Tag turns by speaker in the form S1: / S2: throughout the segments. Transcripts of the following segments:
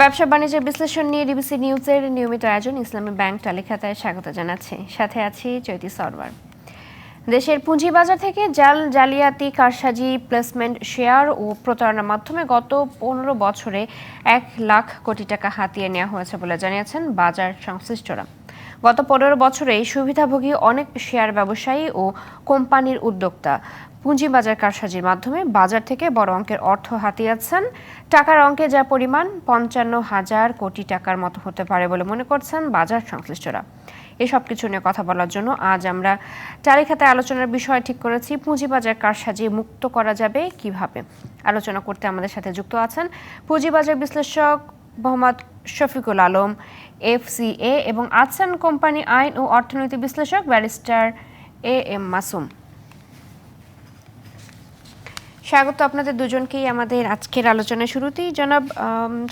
S1: ব্যবসা বাণিজ্যের বিশ্লেষণ নিয়ে ডিবিসি নিউজের নিয়মিত আয়োজন ইসলামী ব্যাংক তালিকাতায় স্বাগত জানাচ্ছি। সাথে আছি চৈতি সরওয়ার। দেশের পুঁজিবাজার থেকে জাল জালিয়াতি, কারসাজি, প্লেসমেন্ট, শেয়ার ও প্রতারণার মাধ্যমে গত পনেরো বছরে এক লাখ কোটি টাকা হাতিয়ে নেওয়া হয়েছে বলে জানিয়েছেন বাজার সংশ্লিষ্টরা। গত পনেরো বছরে সুবিধাভোগী অনেক শেয়ার ব্যবসায়ী ও কোম্পানির উদ্যোক্তা। পুঁজিবাজার কারসাজির মাধ্যমে বাজার থেকে বড় অঙ্কের অর্থ হাতিয়েছেন। টাকার অঙ্কে যা পরিমাণ পঞ্চান্ন হাজার কোটি টাকার মতো হতে পারে বলে মনে করছেন বাজার সংশ্লিষ্টরা। এসব কিছু নিয়ে কথা বলার জন্য আজ আমরা তালিকাতে আলোচনার বিষয় ঠিক করেছি, পুঁজিবাজার কারসাজি মুক্ত করা যাবে কীভাবে? আলোচনা করতে আমাদের সাথে যুক্ত আছেন পুঁজিবাজার বিশ্লেষক মোহাম্মদ শফিকুল আলম, এফসিএ এবং আনসান কোম্পানি আইন ও অর্থনৈতিক বিশ্লেষক ব্যারিস্টার এ এম মাসুম। স্বাগত আপনাদের দুজনকেই আমাদের আজকের আলোচনার শুরুতেই। জনাব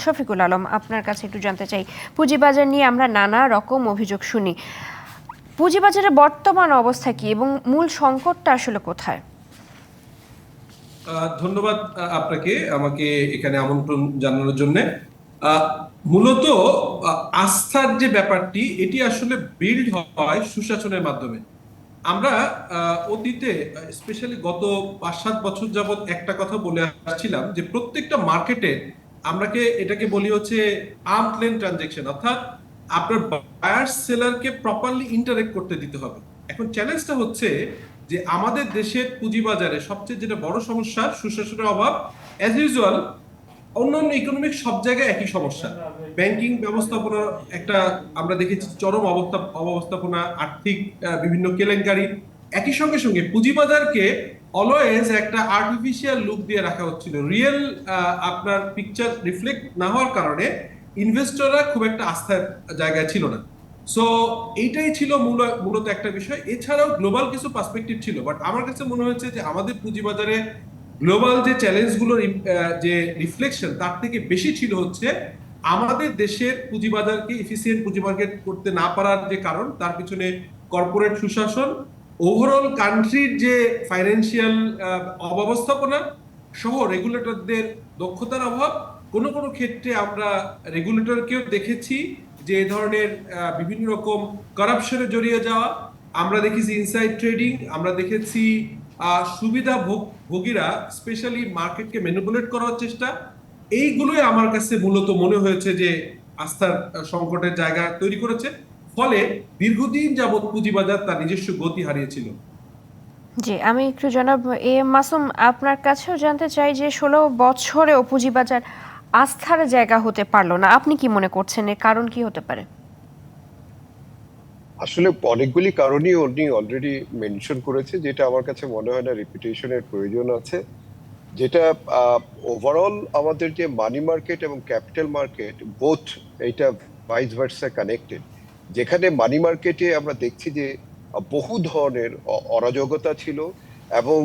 S1: শফিকুল আলম, আপনার কাছে একটু জানতে চাই। পুঁজিবাজার নিয়ে আমরা নানা রকম অভিযোগ শুনি। পুঁজিবাজারের বর্তমান অবস্থা কি এবং মূল সংকটটা আসলে কোথায়?
S2: ধন্যবাদ আপনাকে আমাকে এখানে আমন্ত্রণ জানানোর জন্য। মূলত আস্থার যে ব্যাপারটি, এটি আসলে বিল্ড হয় সুশাসনের মাধ্যমে। আমরা অতীতে স্পেশালি গত পাঁচ, সাত বছর যাবত একটা কথা বলে আসছিলাম যে প্রত্যেকটা মার্কেটে আমরাকে এটাকে বলি হচ্ছে আর্ম লেন ট্রানজেকশন অর্থাৎ আপনার বায়ার সেলারকে প্রপারলি ইন্টারেক্ট করতে দিতে হবে। এখন চ্যালেঞ্জটা হচ্ছে যে আমাদের দেশের পুঁজিবাজারে সবচেয়ে যেটা বড় সমস্যা সুশাসনের অভাব অ্যাজ ইউজুয়াল অন্যান্য ইকোনমিক সব জায়গায় একই সমস্যা। ব্যাংকিং ব্যবস্থাপনা একটা আমরা দেখেছি চরম অবস্থা, অবস্থাপনা, আর্থিক বিভিন্ন কেলেঙ্কারি। একই সঙ্গে সঙ্গে পুঁজিবাজারকে অলওয়েজ একটা আর্টিফিশিয়াল লুক দিয়ে রাখা হচ্ছিল। রিয়েল আপনার পিকচার রিফ্লেক্ট না হওয়ার কারণে ইনভেস্টররা খুব একটা আস্থার জায়গায় ছিল না। সো এইটাই ছিল মূল- মূলত একটা বিষয়। এছাড়াও গ্লোবাল কিছু পার্সপেক্টিভ ছিল। বাট আমার কাছে মনে হয়েছে যে আমাদের পুঁজিবাজারে গ্লোবাল যে চ্যালেঞ্জগুলোর যে রিফ্লেকশন তার থেকে বেশি ছিল হচ্ছে আমাদের দেশের পুঁজিবাজারকে এফিসিয়েন্ট পুঁজি মার্কেট করতে না পারার যে কারণ, তার পিছনে কর্পোরেট সুশাসন ওভারঅল কান্ট্রির যে ফাইন্যান্সিয়াল অব্যবস্থাপনা সহ রেগুলেটরদের দক্ষতার অভাব, কোনো কোনো ক্ষেত্রে আমরা রেগুলেটরকেও দেখেছি যে এ ধরনের বিভিন্ন রকম কারাপশনে জড়িয়ে যাওয়া, আমরা দেখেছি ইনসাইড ট্রেডিং আমরা দেখেছি সুবিধা ভোগ ভোগীরা স্পেশালি মার্কেটকে ম্যানিপুলেট করার চেষ্টা। এইগুলোই আমার কাছে মূলত মনে হয়েছে যে আস্থার সংকটের জায়গা তৈরি করেছে। ফলে দীর্ঘদিন যাবৎ পুঁজিবাজার তার নিজস্ব গতি হারিয়েছিল।
S1: জি, আমি একটু জনাব, এ মাসুম, আপনার কাছেও জানতে চাই যে ষোলো বছরেও পুঁজিবাজার আস্থার জায়গা হতে পারল না। আপনি কি মনে করছেন? এর কারণ কি হতে পারে?
S3: আসলে অনেকগুলি কারণই উনি অলরেডি মেনশন করেছে, যেটা আমার কাছে মনে হয় না রিপিটেশনের প্রয়োজন আছে। যেটা ওভারঅল আমাদের যে মানি মার্কেট এবং ক্যাপিটাল মার্কেট বোথ এইটা ভাইস ভার্সা কানেক্টেড যেখানে মানি মার্কেটে আমরা দেখছি যে, বহু ধরনের অরাজকতা ছিল এবং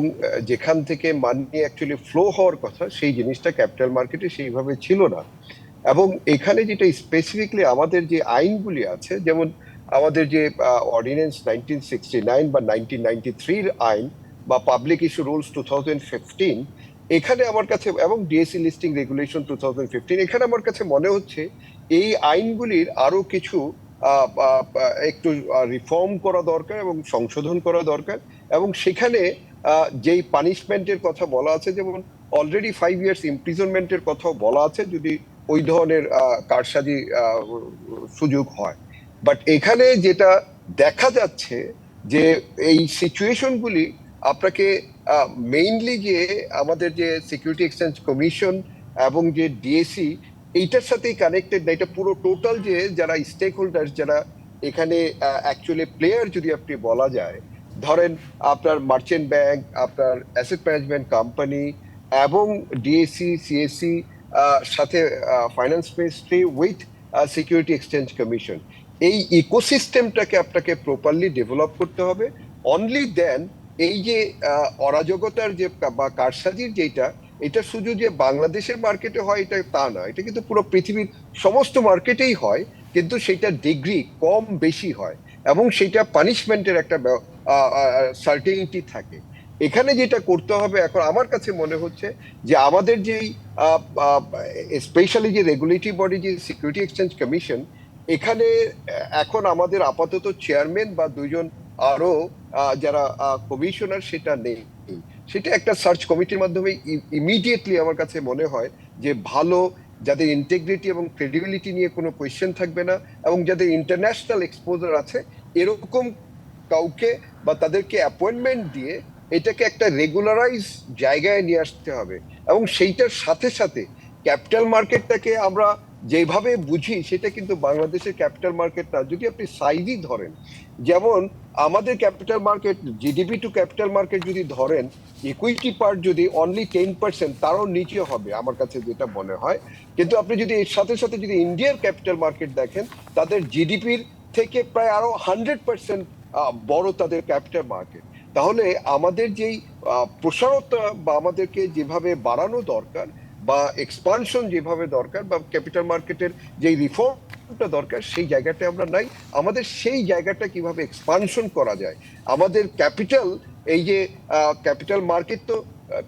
S3: যেখান থেকে মানি অ্যাকচুয়ালি ফ্লো হওয়ার কথা, সেই জিনিসটা ক্যাপিটাল মার্কেটে সেইভাবে ছিল না। এবং এখানে যেটা স্পেসিফিকলি আমাদের যে আইনগুলি আছে, যেমন আমাদের যে অর্ডিনেন্স নাইনটিন সিক্সটি নাইন বা নাইনটিন নাইনটি থ্রির আইন বা public issue rules two thousand fifteen এখানে আমার কাছে, এবং DSC listing regulation two thousand fifteen এখানে আমার কাছে মনে হচ্ছে এই আইনগুলির আরও কিছু একটু রিফর্ম করা দরকার এবং সংশোধন করা দরকার। এবং সেখানে যেই পানিশমেন্টের কথা বলা আছে, যেমন অলরেডি ফাইভ ইয়ার্স ইমপ্রিজনমেন্টের কথাও বলা আছে, যদি ওই ধরনের কারসাজি সুযোগ হয়। বাট এখানে যেটা দেখা যাচ্ছে যে এই সিচুয়েশনগুলি আপনাকে মেইনলি যে আমাদের যে সিকিউরিটি এক্সচেঞ্জ কমিশন এবং যে ডিএসি এইটার সাথেই কানেক্টেড না, এটা পুরো টোটাল যে যারা স্টেক হোল্ডার যারা এখানে অ্যাকচুয়ালি প্লেয়ার যদি আপনি বলা যায়, ধরেন আপনার মার্চেন্ট ব্যাংক আপনার অ্যাসেট ম্যানেজমেন্ট কোম্পানি এবং ডিএসসি সিএসসি সাথে finance ministry with security exchange commission এই ইকোসিস্টেমটাকে আপনাকে প্রপারলি ডেভেলপ করতে হবে। অনলি দেন এই যে অরাজকতার যে বা কারসাজির যেটা এটা শুধু যে বাংলাদেশের মার্কেটে হয় এটা তা না, এটা কিন্তু পুরো পৃথিবীর সমস্ত মার্কেটেই হয়, কিন্তু সেটা ডিগ্রি কম বেশি হয় এবং সেটা পানিশমেন্টের একটা সার্টেনিটি থাকে। এখানে যেটা করতে হবে, এখন আমার কাছে মনে হচ্ছে যে আমাদের যেই স্পেশালি যে রেগুলেটরি বডি যে সিকিউরিটি এক্সচেঞ্জ কমিশন এখানে এখন আমাদের আপাতত চেয়ারম্যান বা দুজন আরও যারা কমিশনার সেটা নেই। সেটা একটা সার্চ কমিটির মাধ্যমে ইমিডিয়েটলি আমার কাছে মনে হয় যে ভালো, যাদের ইন্টেগ্রিটি এবং ক্রেডিবিলিটি নিয়ে কোনো কোয়েশ্চেন থাকবে না এবং যাদের ইন্টারন্যাশনাল এক্সপোজার আছে, এরকম কাউকে বা তাদেরকে অ্যাপয়েন্টমেন্ট দিয়ে এটাকে একটা রেগুলারাইজ জায়গায় নিয়ে আসতে হবে। এবং সেইটার সাথে সাথে ক্যাপিটাল মার্কেটটাকে আমরা যেভাবে বুঝি সেটা কিন্তু বাংলাদেশের ক্যাপিটাল মার্কেট না। যদি আপনি সাইজই ধরেন, যেমন আমাদের capital market GDP to capital market যদি ধরেন ইকুইটি পার্ট যদি অনলি টেন পার্সেন্ট তারও নিচে হবে আমার কাছে যেটা মনে হয়। কিন্তু আপনি যদি এর সাথে সাথে যদি ইন্ডিয়ার ক্যাপিটাল মার্কেট দেখেন, তাদের জিডিপির থেকে প্রায় আরও হান্ড্রেড পার্সেন্ট বড় তাদের ক্যাপিটাল মার্কেট তাহলে আমাদের যেই প্রসারতা বা আমাদেরকে যেভাবে বাড়ানো দরকার বা এক্সপানশন যেভাবে দরকার বা ক্যাপিটাল মার্কেটের যেই রিফর্মটা দরকার, সেই জায়গাটা আমরা নাই। আমাদের সেই জায়গাটা কীভাবে এক্সপানশন করা যায়? আমাদের ক্যাপিটাল এই যে ক্যাপিটাল মার্কেট তো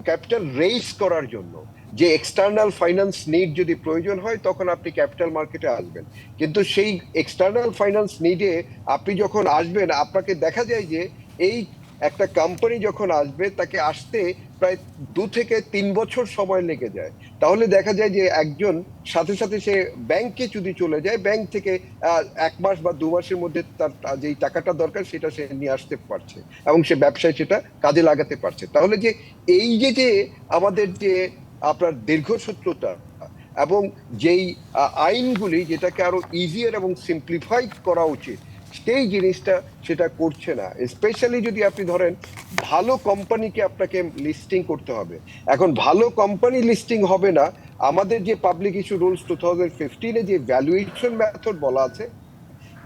S3: ক্যাপিটাল রেইজ করার জন্য। যে এক্সটার্নাল ফাইন্যান্স নিড যদি প্রয়োজন হয়, তখন আপনি ক্যাপিটাল মার্কেটে আসবেন। কিন্তু সেই এক্সটার্নাল ফাইন্যান্স নিডে আপনি যখন আসবেন, আপনাকে দেখা যায় যে, এই একটা কোম্পানি যখন আসবে, তাকে আসতে প্রায় দু থেকে তিন বছর সময় লেগে যায়। তাহলে দেখা যায় যে একজন, সাথে সাথে সে ব্যাংকে যদি চলে যায় ব্যাংক থেকে এক মাস বা দু মাসের মধ্যে তার যেই টাকাটা দরকার, সেটা সে নিয়ে আসতে পারছে এবং সে ব্যবসায় সেটা কাজে লাগাতে পারছে। তাহলে যে এই যে যে আমাদের যে আপনার দীর্ঘসূত্রতা এবং যেই আইনগুলি যেটাকে আরও ইজিয়ার এবং সিম্পলিফাই করা উচিত সেই জিনিসটা সেটা করছে না। স্পেশালি যদি আপনি ধরেন, ভালো কোম্পানিকে আপনাকে লিস্টিং করতে হবে। এখন ভালো কোম্পানি লিস্টিং হবে না, আমাদের যে public issue rules two thousand ফিফটিনে যে ভ্যালুয়েশন মেথড বলা আছে,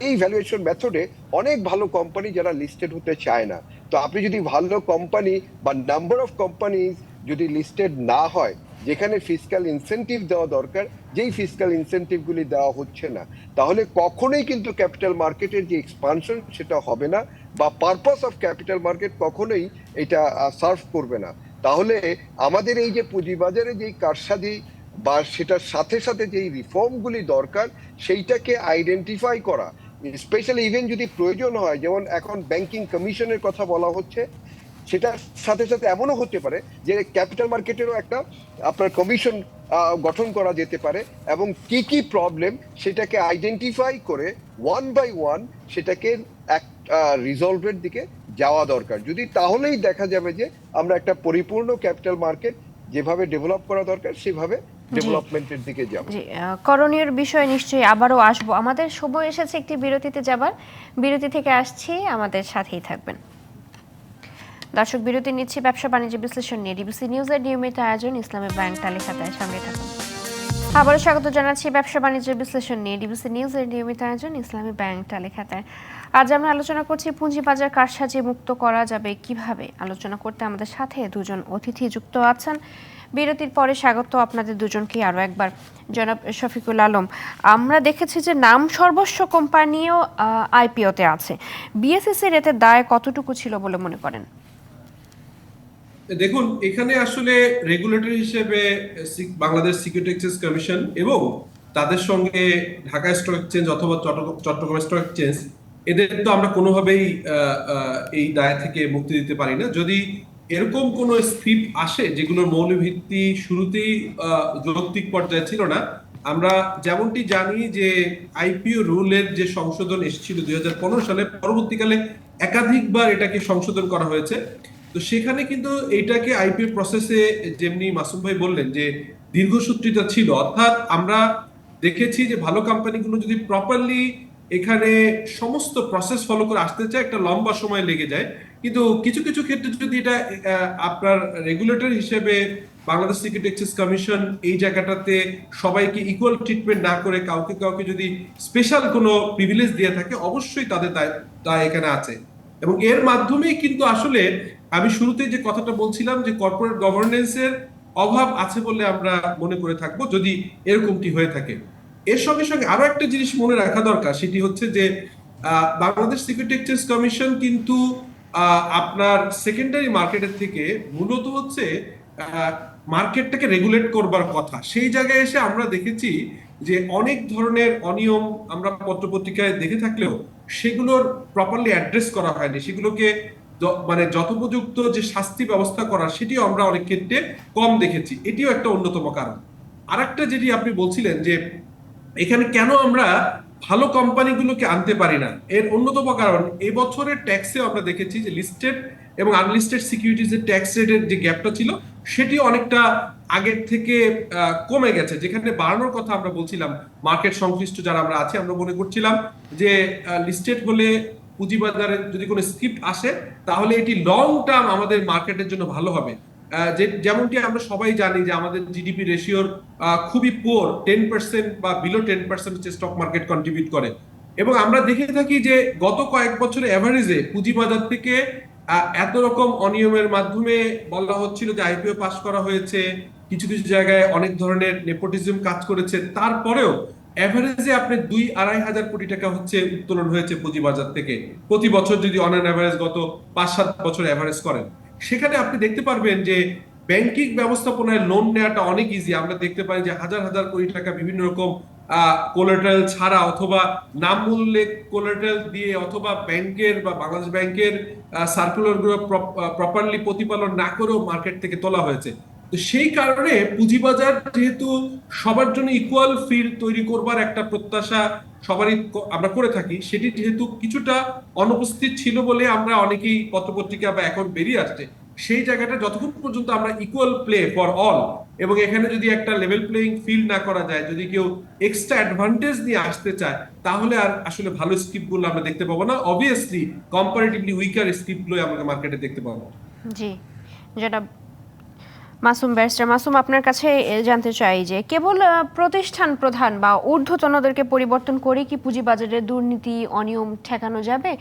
S3: এই ভ্যালুয়েশন মেথডে অনেক ভালো কোম্পানি যারা লিস্টেড হতে চায় না। তো আপনি যদি ভালো কোম্পানি বা নাম্বার অফ কোম্পানি যদি লিস্টেড না হয় যেখানে ফিসক্যাল ইনসেনটিভ দেওয়া দরকার, যেই ফিসক্যাল ইনসেনটিভগুলি দেওয়া হচ্ছে না, তাহলে কখনোই কিন্তু ক্যাপিটাল মার্কেটের যে এক্সপানশন সেটা হবে না বা পারপাস অফ ক্যাপিটাল মার্কেট কখনোই এটা সার্ভ করবে না। তাহলে আমাদের এই যে পুঁজিবাজারে যেই কারসাদি বা সেটার সাথে সাথে যেই রিফর্মগুলি দরকার, সেইটাকে আইডেন্টিফাই করা। স্পেশালি ইভেন যদি প্রয়োজন হয়, যেমন এখন ব্যাংকিং কমিশনের কথা বলা হচ্ছে সেটার সাথে সাথে এমনও হতে পারে যে ক্যাপিটাল মার্কেটেরও একটা আপনার কমিশন গঠন করা যেতে পারে এবং কি কি প্রবলেম সেটাকে আইডেন্টিফাই করে ওয়ান বাই ওয়ান সেটাকে এক রিজলভের দিকে যাওয়া দরকার। যদি তাহলেই দেখা যাবে যে আমরা একটা পরিপূর্ণ ক্যাপিটাল মার্কেট যেভাবে ডেভেলপ করা দরকার সেভাবে ডেভেলপমেন্টের দিকে যাব।
S1: করণীয় বিষয় নিশ্চয়ই আবারও আসব। আমাদের সময় এসেছে একটি বিরতিতে যাবার। বিরতি থেকে আসছি। আমাদের সাথেই থাকবেন। দর্শক বিরতি নিচ্ছি ব্যবসা বাণিজ্য বিশ্লেষণ নিয়ে। ডিবিসি নিউজের নিয়মিত আয়োজন ইসলামী ব্যাংক তালিকাতায় সামনে থাকুন। আবারও স্বাগত জানাচ্ছি ব্যবসা বাণিজ্য বিশ্লেষণ নিয়ে। ডিবিসি নিউজের নিয়মিত আয়োজন ইসলামী ব্যাংক তালিকাতায় আজ আমরা আলোচনা করছি পুঁজিবাজার কারসাজি মুক্ত করা যাবে কীভাবে? আলোচনা করতে আমাদের সাথে দুজন অতিথি যুক্ত আছেন। বিরতির পরে স্বাগত আপনাদের দুজনকে আরও একবার। জনাব শফিকুল আলম, আমরা দেখেছি যে নাম সর্বস্ব কোম্পানিও আইপিওতে আছে। বিএসএসির এতে দায় কতটুকু ছিল বলে মনে করেন?
S2: দেখুন, এখানে আসলে রেগুলেটর হিসেবে বাংলাদেশ সিকিউরিটি এক্সচেঞ্জ কমিশন এবং তাদের সঙ্গে ঢাকা স্টক এক্সচেঞ্জ অথবা চট্টগ্রাম স্টক এক্সচেঞ্জ এদের তো আমরা কোনোভাবেই এই দায় থেকে মুক্তি দিতে পারি না। যদি এরকম কোনো স্ক্রিপ আসে, যেগুলোর মৌলভিত্তি শুরুতেই যৌক্তিক পর্যায়ে ছিল না, আমরা যেমনটি জানি যে আইপিও রুলের যে সংশোধন এসেছিল দুই হাজার পনেরো সালে, পরবর্তীকালে একাধিকবার এটাকে সংশোধন করা হয়েছে। তো সেখানে কিন্তু এইটাকে আইপিও প্রসেসে যেমনি মাসুম ভাই বললেন যে দীর্ঘসূত্রিতা ছিল, অর্থাৎ আমরা দেখেছি যে ভালো কোম্পানিগুলো যদি প্রপারলি এখানে সমস্ত প্রসেস ফলো করে আসতে চায়, একটা লম্বা সময় লেগে যায়। কিন্তু কিছু কিছু ক্ষেত্রে যদি এটা আপনার রেগুলেটর হিসেবে বাংলাদেশ সিকিউরিটি এক্সচেঞ্জ কমিশন এই জায়গাটাতে সবাইকে ইকুয়াল ট্রিটমেন্ট না করে, কাউকে কাউকে যদি স্পেশাল কোনো প্রিভিলেজ দিয়ে থাকে, অবশ্যই তাদের দায় এখানে আছে। এবং এর মাধ্যমেই কিন্তু আসলে আমি শুরুতে যে কথাটা বলছিলাম যে কর্পোরেট গভর্নেন্সের অভাব আছে বলে আমরা মনে করে থাকব যদি এরকমটি হয়ে থাকে। এর সঙ্গে সঙ্গে আরও একটা জিনিস মনে রাখা দরকার, সেটি হচ্ছে যে বাংলাদেশ সিকিউরিটি এক্সচেঞ্জ কমিশন কিন্তু আপনার সেকেন্ডারি মার্কেটের থেকে মূলত হচ্ছে মার্কেটটাকে রেগুলেট করবার কথা। সেই জায়গায় এসে আমরা দেখেছি যে অনেক ধরনের অনিয়ম আমরা পত্রপত্রিকায় দেখে থাকলেও সেগুলোর প্রপারলি অ্যাড্রেস করা হয়নি। সেগুলোকে মানে যথোপযুক্ত যে শাস্তি ব্যবস্থা করা সেটিও আমরা অনেক ক্ষেত্রে কম দেখেছি। এটিও একটা অন্যতম কারণ। আরেকটা যেটি আপনি বলছিলেন যে, এখানে কেন আমরা ভালো কোম্পানিগুলোকে আনতে পারি না? এর অন্যতম কারণ, এবছরের ট্যাক্সে আমরা দেখেছি যে লিস্টেড এবং আনলিস্টেড সিকিউরিটিজের ট্যাক্স রেটের যে গ্যাপটা ছিল সেটি অনেকটা আগের থেকে কমে গেছে। যেখানে বাড়ানোর কথা আমরা বলছিলাম মার্কেট সংশ্লিষ্ট যারা আমরা আছি, আমরা মনে করছিলাম যে লিস্টেড হলে পুঁজিবাজারে যদি কোনো স্ক্রিপ্ট আসে, তাহলে এটি লং টার্ম আমাদের মার্কেটের জন্য ভালো হবে। যেমনটি আমরা সবাই জানি যে আমাদের জিডিপি রেশিওর খুবই পোর টেন পার্সেন্ট বা বিলো টেন পার্সেন্ট হচ্ছে স্টক মার্কেট কন্ট্রিবিউট করে। এবং আমরা দেখে থাকি যে গত কয়েক বছরে অ্যাভারেজে পুঁজিবাজার থেকে এত রকম অনিয়মের মাধ্যমে বলা হচ্ছিল যে আইপিও পাস করা হয়েছে, কিছু কিছু জায়গায় অনেক ধরনের নেপোটিজম কাজ করেছে। তারপরেও অ্যাভারেজে আপনি দুই আড়াই হাজার কোটি টাকা হচ্ছে উত্তোলন হয়েছে পুঁজিবাজার থেকে। প্রতি বছর যদি অন অ্যাভারেজ গত পাঁচ, সাত বছর অ্যাভারেজ করেন। সেখানে আপনি দেখতে পারবেন যে ব্যাংকিং ব্যবস্থাপনায় লোন নেওয়াটা অনেক ইজি আমরা দেখতে পাই যে হাজার হাজার কোটি টাকা বিভিন্ন রকম কোলাটারাল ছাড়া অথবা নাম মূল্যে কোলাটারাল দিয়ে অথবা ব্যাংকের বা বাংলাদেশ ব্যাংকের সার্কুলারগুলো প্রপারলি প্রতিপালন না করেও মার্কেট থেকে তোলা হয়েছে। তো সেই কারণে পুঁজিবাজার যেহেতু সবার জন্য ইকুয়াল ফিল্ড তৈরি করবার একটা প্রত্যাশা সবারই আমরা করে থাকি, সেটি যেহেতু কিছুটা অনুপস্থিত ছিল বলে আমরা অনেকেই পত্রপত্রিকা বা এখন বেরিয়ে আসছে, সেই জায়গাটা যতক্ষণ পর্যন্ত আমরা ইকুয়াল প্লে ফর অল এবং এখানে যদি একটা লেভেল প্লেইং ফিল্ড না করা যায়, যদি কেউ এক্সট্রা অ্যাডভান্টেজ নিয়ে আসতে চায়, তাহলে আর আসলে ভালো স্ক্রিপ্টগুলো আমরা দেখতে পাবো না। অবভিয়াসলি কম্পারেটিভলি উইকার স্ক্রিপ্টগুলো আমরা মার্কেটে দেখতে পাবো।
S1: জি জনাব মাসুম ব্যারিস্টার, মাসুম, আপনার কাছে জানতে চাই যে কেবল প্রতিষ্ঠান প্রধান বা ঊর্ধ্বতনদেরকে পরিবর্তন করে কি পুঁজিবাজারে দুর্নীতি, অনিয়ম ঠেকানো যাবে?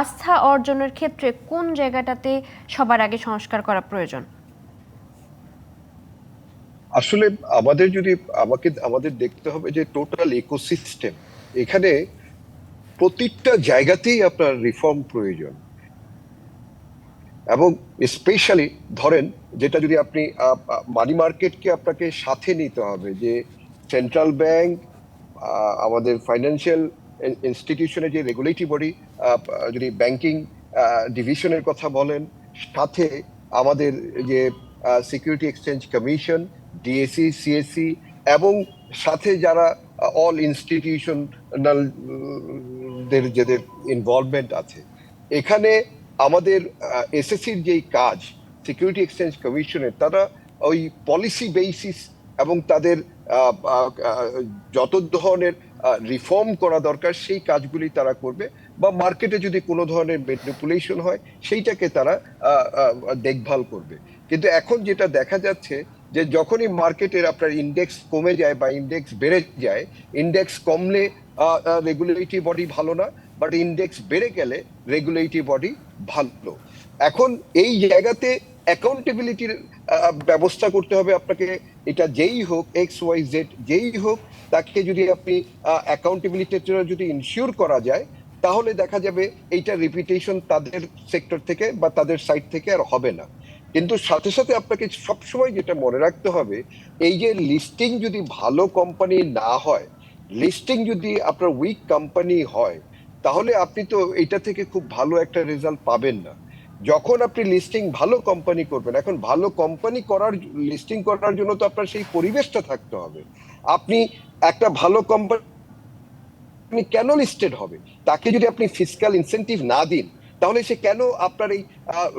S1: আস্থা অর্জনের ক্ষেত্রে কোন জায়গাটাতে সবার আগে সংস্কার করা প্রয়োজন?
S3: আসলে আমাদের যদি, আমাকে, আমাদের দেখতে হবে যে টোটাল ইকোসিস্টেম, এখানে প্রতিটা জায়গাতেই আপনার রিফর্ম প্রয়োজন। এবং স্পেশালি ধরেন যেটা যদি আপনি মানি মার্কেটকে আপনাকে সাথে নিতে হবে যে সেন্ট্রাল ব্যাংক আমাদের ফাইন্যান্সিয়াল ইনস্টিটিউশনের যে রেগুলেটরি বডি যদি ব্যাংকিং ডিভিশনের কথা বলেন, সাথে আমাদের যে security exchange commission DSC CSC এবং সাথে যারা অল ইনস্টিটিউশনাল দের, যাদের ইনভলভমেন্ট আছে। এখানে আমাদের এসএসসির যেই কাজ সিকিউরিটি এক্সচেঞ্জ কমিশনের তারা ওই পলিসি বেসিস এবং তাদের যত ধরনের রিফর্ম করা দরকার, সেই কাজগুলি তারা করবে বা মার্কেটে যদি কোনো ধরনের ম্যানিপুলেশন হয়, সেইটাকে তারা দেখভাল করবে। কিন্তু এখন যেটা দেখা যাচ্ছে যে যখনই মার্কেটের আপনার ইন্ডেক্স কমে যায় বা ইন্ডেক্স বেড়ে যায় ইন্ডেক্স কমলে রেগুলেটরি বডি ভালো না বাট ইন্ডেক্স বেড়ে গেলে রেগুলেটরি বডি ভালো। এখন এই জায়গাতে অ্যাকাউন্টেবিলিটির ব্যবস্থা করতে হবে আপনাকে। এটা যেই হোক এক্স ওয়াই জেড যেই হোক, তাকে যদি আপনি অ্যাকাউন্টেবিলিটির জন্য যদি ইনশিওর করা যায়, তাহলে দেখা যাবে এইটা রিপিটেশন তাদের সেক্টর থেকে বা তাদের সাইড থেকে আর হবে না। কিন্তু সাথে সাথে আপনাকে সবসময় যেটা মনে রাখতে হবে, এই যে লিস্টিং যদি ভালো কোম্পানি না হয় লিস্টিং যদি আপনার উইক কোম্পানি হয় তাহলে আপনি তো এটা থেকে খুব ভালো একটা রেজাল্ট পাবেন না। যখন আপনি লিস্টিং ভালো কোম্পানি করবেন, এখন ভালো কোম্পানি করার লিস্টিং করার জন্য তো আপনার সেই পরিবেশটা থাকতে হবে। আপনি একটা ভালো কোম্পানি কেন লিস্টেড হবে? তাকে যদি আপনি ফিজিক্যাল ইনসেন্টিভ না দিন, তাহলে সে কেন আপনার এই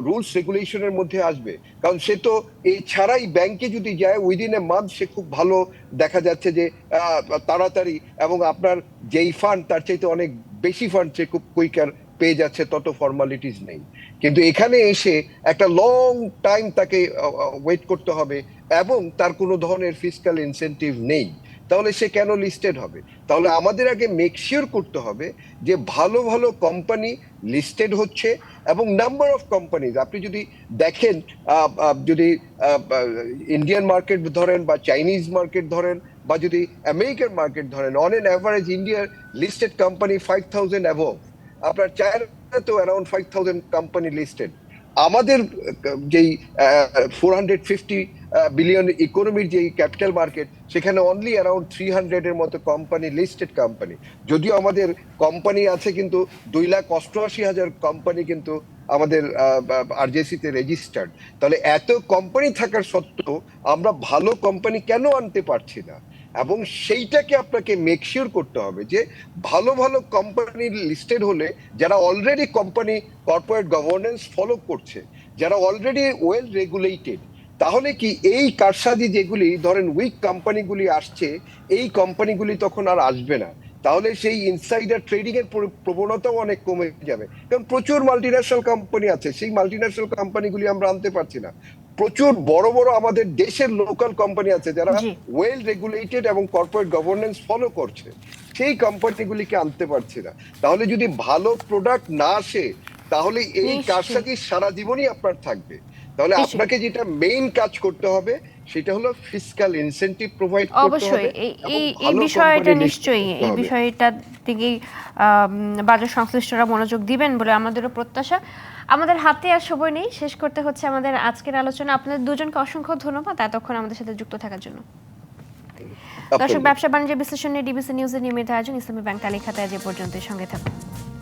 S3: রুলস রেগুলেশনের মধ্যে আসবে? কারণ সে তো এছাড়াই ব্যাংকে যদি যায় উইদিন এ মান্থ সে খুব ভালো দেখা যাচ্ছে যে তাড়াতাড়ি এবং আপনার যেই ফান্ড তার চাইতে অনেক বেশি ফান্ড খুব কুইকার পেয়ে যাচ্ছে, তত ফর্মালিটিস নেই। কিন্তু এখানে এসে একটা লং টাইম তাকে ওয়েট করতে হবে এবং তার কোনো ধরনের ফিজিক্যাল ইনসেন্টিভ নেই। তাহলে সে কেন লিস্টেড হবে? তাহলে আমাদের আগে মেক শিওর করতে হবে যে ভালো ভালো কোম্পানি লিস্টেড হচ্ছে এবং নাম্বার অফ কোম্পানিজ আপনি যদি দেখেন যদি ইন্ডিয়ান মার্কেট ধরেন বা চাইনিজ মার্কেট ধরেন বা যদি আমেরিকান মার্কেট ধরেন অন এন অ্যাভারেজ ইন্ডিয়ার listed company five thousand above আপনার চায়না তো around five thousand company listed আমাদের, যেই ফোর হান্ড্রেড ফিফটি বিলিয়ন ইকোনমির যেই ক্যাপিটাল মার্কেট সেখানে অনলি অ্যারাউন্ড থ্রি হান্ড্রেডের মতো কোম্পানি লিস্টেড কোম্পানি যদিও আমাদের কোম্পানি আছে কিন্তু দুই লাখ অষ্টআশি হাজার কোম্পানি কিন্তু আমাদের আরজেসিতে রেজিস্টার্ড তাহলে এত কোম্পানি থাকার সত্ত্বেও আমরা ভালো কোম্পানি কেন আনতে পারছি না? এবং সেইটাকে আপনাকে মেকশিওর করতে হবে যে ভালো ভালো কোম্পানি লিস্টেড হলে যারা already company corporate governance follow করছে, যারা অলরেডি ওয়েল রেগুলেটেড তাহলে কি এই কারসাদি যেগুলি, ধরেন উইক কোম্পানিগুলি আসছে, এই কোম্পানিগুলি তখন আর আসবে না। তাহলে সেই ইনসাইডার ট্রেডিং এর প্র- প্রবণতাও অনেক কমে যাবে। কারণ প্রচুর মাল্টিন্যাশনাল কোম্পানি আছে সেই মাল্টিন্যাশনাল কোম্পানিগুলি আমরা আনতে পারছি না। প্রচুর বড় বড় আমাদের দেশের লোকাল কোম্পানি আছে যারা ওয়েল রেগুলেটেড এবং কর্পোরেট গভর্নেন্স ফলো করছে। সেই কোম্পানিগুলিকে আনতে পারছি না। তাহলে যদি ভালো প্রোডাক্ট না আসে তাহলে এই। কারসাজি সারা জীবনই আপনার থাকবে। তাহলে আপনাকে যেটা মেইন কাজ করতে হবে সেটা হলো ফিসক্যাল ইনসেন্টিভ প্রোভাইড করতে হবে এবং
S1: এই এই বিষয়টা নিশ্চয়ই। এই। বিষয়টা থেকেই বাজার সংশ্লিষ্টরা মনোযোগ দিবেন বলে আমাদেরও প্রত্যাশা। আমাদের হাতে আর সময় নেই। শেষ করতে হচ্ছে আমাদের আজকের আলোচনা। আপনাদের দুজনকে অসংখ্য ধন্যবাদ এতক্ষণ আমাদের সাথে যুক্ত থাকার জন্য। দর্শক। ব্যবসা বাণিজ্য বিশ্লেষণে ডিবিসি নিউজের নিয়মিত আয়োজন। ইসলামী ব্যাংক তালিকাতে আজ এ পর্যন্ত সঙ্গে থাকুন।